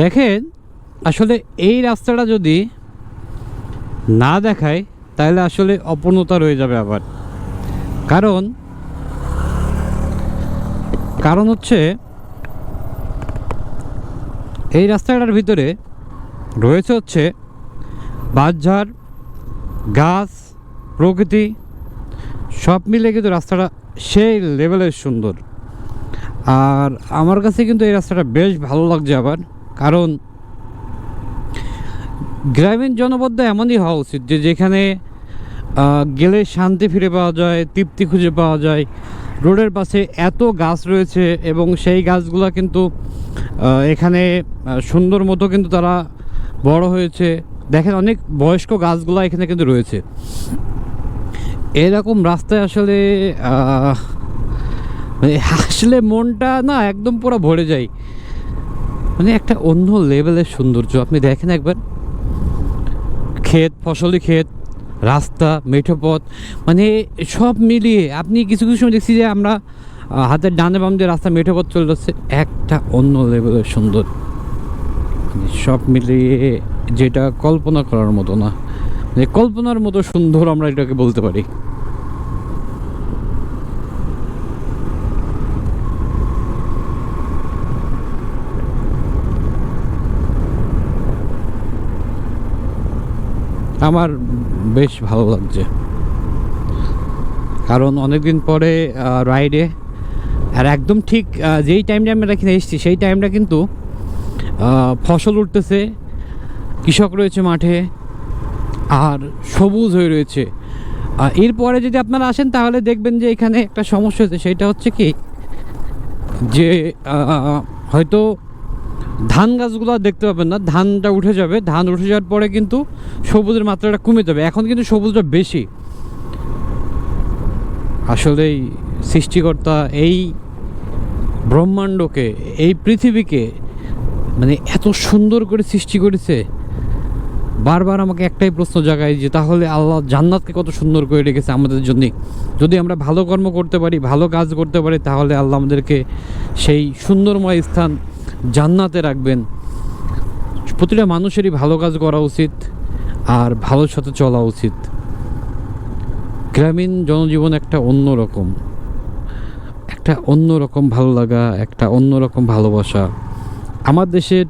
দেখেন, আসলে এই রাস্তাটা যদি না দেখায়, তাহলে আসলে অপূর্ণতা রয়ে যাবে আবার। কারণ কারণ হচ্ছে, এই রাস্তাটার ভিতরে রয়েছে হচ্ছে বাঁশঝাড়, গাছ, প্রকৃতি, সব মিলে কিন্তু রাস্তাটা সেই লেভেলের সুন্দর। আর আমার কাছে কিন্তু এই রাস্তাটা বেশ ভালো লাগছে আবার। কারণ গ্রামীণ জনবদ্ধ এমনই হওয়া উচিত যে যেখানে গেলে শান্তি ফিরে পাওয়া যায়, তৃপ্তি খুঁজে পাওয়া যায়। রোডের পাশে এত গাছ রয়েছে এবং সেই গাছগুলো কিন্তু এখানে সুন্দর মতো কিন্তু তারা বড় হয়েছে। দেখেন অনেক বয়স্ক গাছগুলো এখানে কিন্তু রয়েছে। এরকম রাস্তায় আসলে আসলে মনটা না একদম পুরো ভরে যায়। মানে একটা অন্য লেভেলের সৌন্দর্য। আপনি দেখেন একবার, ক্ষেত, ফসলি ক্ষেত, রাস্তা, মেঠোপথ মানে সব মিলিয়ে আপনি কিছু কিছু সময় দেখছি যে আমরা হাতের ডানে বাম দিয়ে রাস্তা, মেঠোপথ চলে যাচ্ছে। একটা অন্য লেভেলের সুন্দর মানে সব মিলিয়ে যেটা কল্পনা করার মতো না। মানে কল্পনার মতো সুন্দর আমরা এটাকে বলতে পারি। আমার বেশ ভালো লাগছে। কারণ অনেকদিন পরে রাইডে আর একদম ঠিক যেই টাইমটা আমরা এখানে এসেছি, সেই টাইমটা কিন্তু ফসল উঠতেছে, কৃষক রয়েছে মাঠে, আর সবুজ হয়ে রয়েছে। এরপরে যদি আপনারা আসেন, তাহলে দেখবেন যে এখানে একটা সমস্যা হচ্ছে সেটা হচ্ছে কি, যে হয়তো ধান গাছগুলো দেখতে পাবেন না, ধানটা উঠে যাবে, ধান উঠে যাওয়ার পরে কিন্তু সবুজের মাত্রাটা কমে যাবে। এখন কিন্তু সবুজটা বেশি। আসলেই সৃষ্টিকর্তা এই ব্রহ্মাণ্ডকে, এই পৃথিবীকে মানে এত সুন্দর করে সৃষ্টি করেছে। বারবার আমাকে একটাই প্রশ্ন জাগায় যে তাহলে আল্লাহ জান্নাতকে কত সুন্দর করে রেখেছে আমাদের জন্য। যদি আমরা ভালো কর্ম করতে পারি, ভালো কাজ করতে পারি, তাহলে আল্লাহ আমাদেরকে সেই সুন্দরময় স্থান জান্নাতে রাখবেন। প্রতিটা মানুষেরই ভালো কাজ করা উচিত আর ভালোর সাথে চলা উচিত। গ্রামীণ জনজীবন একটা অন্য রকম। একটা অন্য রকম ভালো লাগা, একটা অন্য রকম ভালোবাসা। আমার দেশের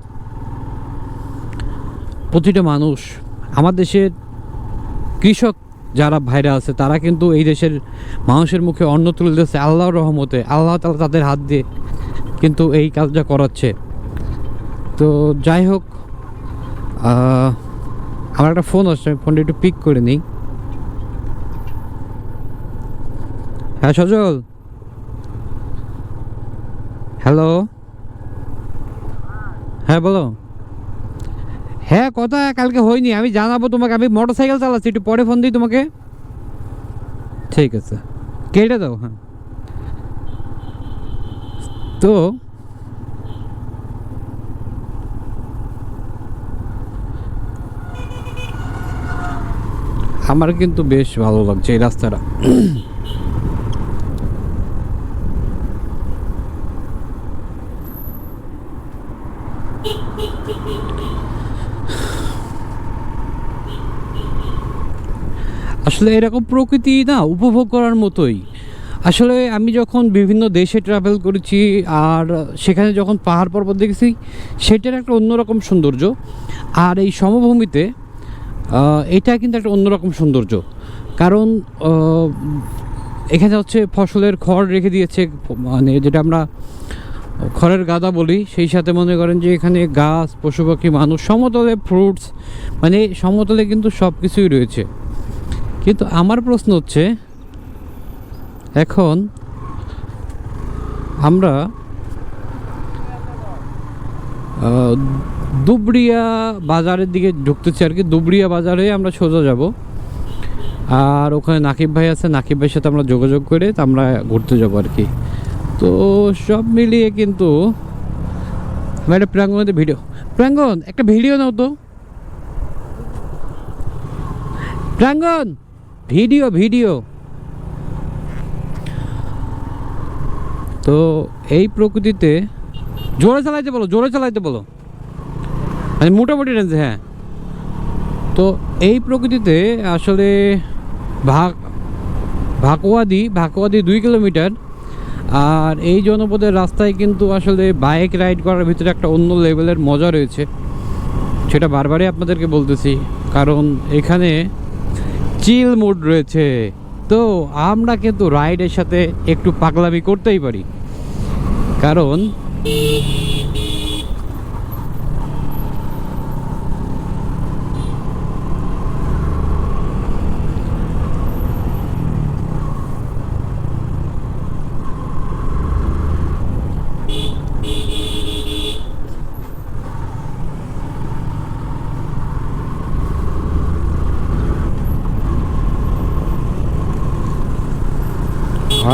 প্রতিটা মানুষ, আমার দেশের কৃষক যারা ভাইরা আছে, তারা কিন্তু এই দেশের মানুষের মুখে অন্ন তুলে দিচ্ছে আল্লাহর রহমতে। আল্লাহ তালা তাদের হাত দিয়ে কিন্তু এই কাজটা করাচ্ছে। তো যাই হোক আমার একটা ফোন আসছে, আমি ফোনটা একটু পিক করে নিই। হ্যাঁ সজল? হ্যালো হ্যাঁ বলো। হ্যাঁ কথা কালকে হয়নি, আমি জানাব তোমাকে, আমি মোটর সাইকেল চালাচ্ছি, একটু পরে ফোন দিই তোমাকে। ঠিক আছে। কেটে দাও হ্যাঁ। তো আমার কিন্তু বেশ ভালো লাগছে এই রাস্তাটা। আসলে এরকম প্রকৃতি না উপভোগ করার মতোই। আসলে আমি যখন বিভিন্ন দেশে ট্রাভেল করেছি, আর সেখানে যখন পাহাড় পর্বত দেখেছি, সেটার একটা অন্যরকম সৌন্দর্য। আর এই সমভূমিতে এটা কিন্তু একটা অন্যরকম সৌন্দর্য। কারণ এখানে হচ্ছে ফসলের খড় রেখে দিয়েছে মানে যেটা আমরা খড়ের গাদা বলি, সেই সাথে মনে করেন যে এখানে গাছ পশু পাখি মানুষ, সমতলে ফ্রুটস মানে সমতলে কিন্তু সব কিছুই রয়েছে। কিন্তু আমার প্রশ্ন হচ্ছে এখন আমরা দুবড়িয়া বাজারের দিকে ঢুকতেছি আর কি। দুবড়িয়া বাজারে আমরা সোজা যাব। আর ওখানে নাকিব ভাই আছে, নাকিব ভাইয়ের সাথে আমরা যোগাযোগ করে আমরা ঘুরতে যাব আর কি। তো সব মিলিয়ে কিন্তু একটা প্রাঙ্গণে ভিডিও। প্রাঙ্গণ, একটা ভিডিও নাও তো। প্রাঙ্গণ, ভিডিও ভিডিও। তো এই প্রকৃতিতে জোরে চালাইতে বলো, জোরে চালাইতে বলো। মানে মোটামুটি রেঞ্জে হ্যাঁ। তো এই প্রকৃতিতে আসলে ভাগ, ভাকুয়াদি ভাকুয়াদি দুই কিলোমিটার। আর এই জনপদের রাস্তায় কিন্তু আসলে বাইক রাইড করার ভিতরে একটা অন্য লেভেলের মজা রয়েছে। সেটা বারবারই আপনাদেরকে বলতেছি, কারণ এখানে চিল মোড রয়েছে। তো আমরা কিন্তু রাইডের সাথে একটু পাগলামি করতেই পারি। কারণ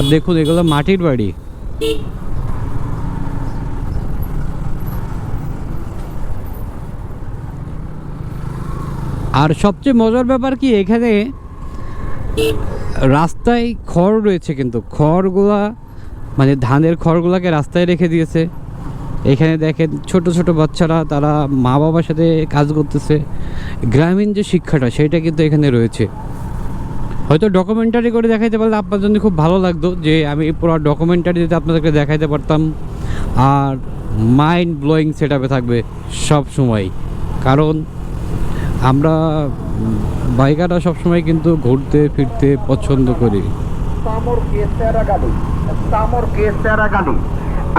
আর দেখুন, এগুলো মাটির বাড়ি। আর সবচেয়ে মজার ব্যাপার কি, এখানে রাস্তায় খড় রয়েছে কিন্তু। খড়গুলা মানে ধানের খড়গুলাকে রাস্তায় রেখে দিয়েছে। এখানে দেখেন, ছোট ছোট বাচ্চারা, তারা মা বাবার সাথে কাজ করতেছে। গ্রামীণ যে শিক্ষাটা, সেটা কিন্তু এখানে রয়েছে। হয়তো ডকুমেন্টারি করে দেখাইতে পারলে আপনার জন্য খুব ভালো লাগতো যে আমি পুরো ডকুমেন্টারিতে আপনাদেরকে দেখাইতে পারতাম। আর মাইন্ড ব্লোয়িং সেট থাকবে সব সময়। কারণ আমরা বাইকাররা সবসময় কিন্তু ঘুরতে, ফিরতে পছন্দ করি।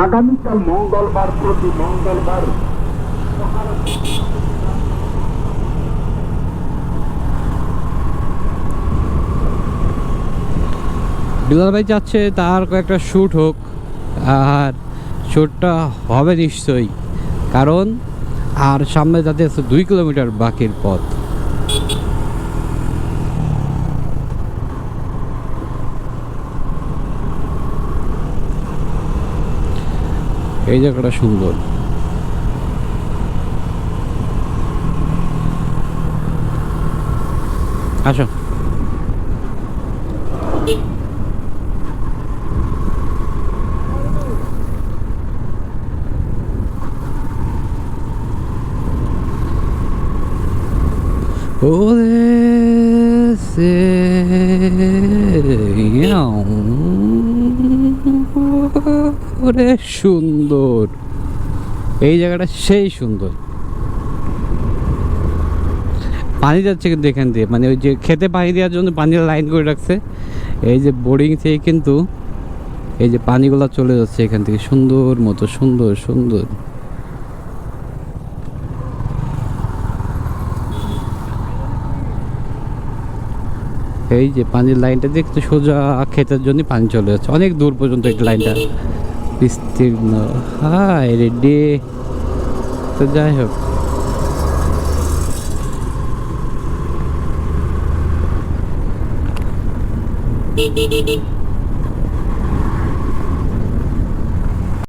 আগামীকাল মঙ্গলবার প্রতি মঙ্গলবার। বিলাল ভাই চাচ্ছে তার কয়েকটা শ্যুট হোক, আর শ্যুটটা হবে নিশ্চয়ই। কারণ, আর সামনে যাতে আছে দুই কিলোমিটার বাকির পথ। এই জায়গাটা সুন্দর। আসো। ওরে সুন্দর। এই জায়গাটা সেই সুন্দর। পানি যাচ্ছে কিন্তু এখান দিয়ে। মানে ওই যে খেতে পানি দেওয়ার জন্য পানির লাইন করে রাখছে। এই যে বোরিং থেকে কিন্তু এই যে পানিগুলো চলে যাচ্ছে এখান থেকে। সুন্দর মতো, সুন্দর সুন্দর। এই যে পানির লাইনটা দেখতে সোজা ক্ষেতের জন্য পানি চলে যাচ্ছে। অনেক দূর পর্যন্ত এই লাইনটা। বিস্তীর্ণ। হাই রেডি তো যাই হোক।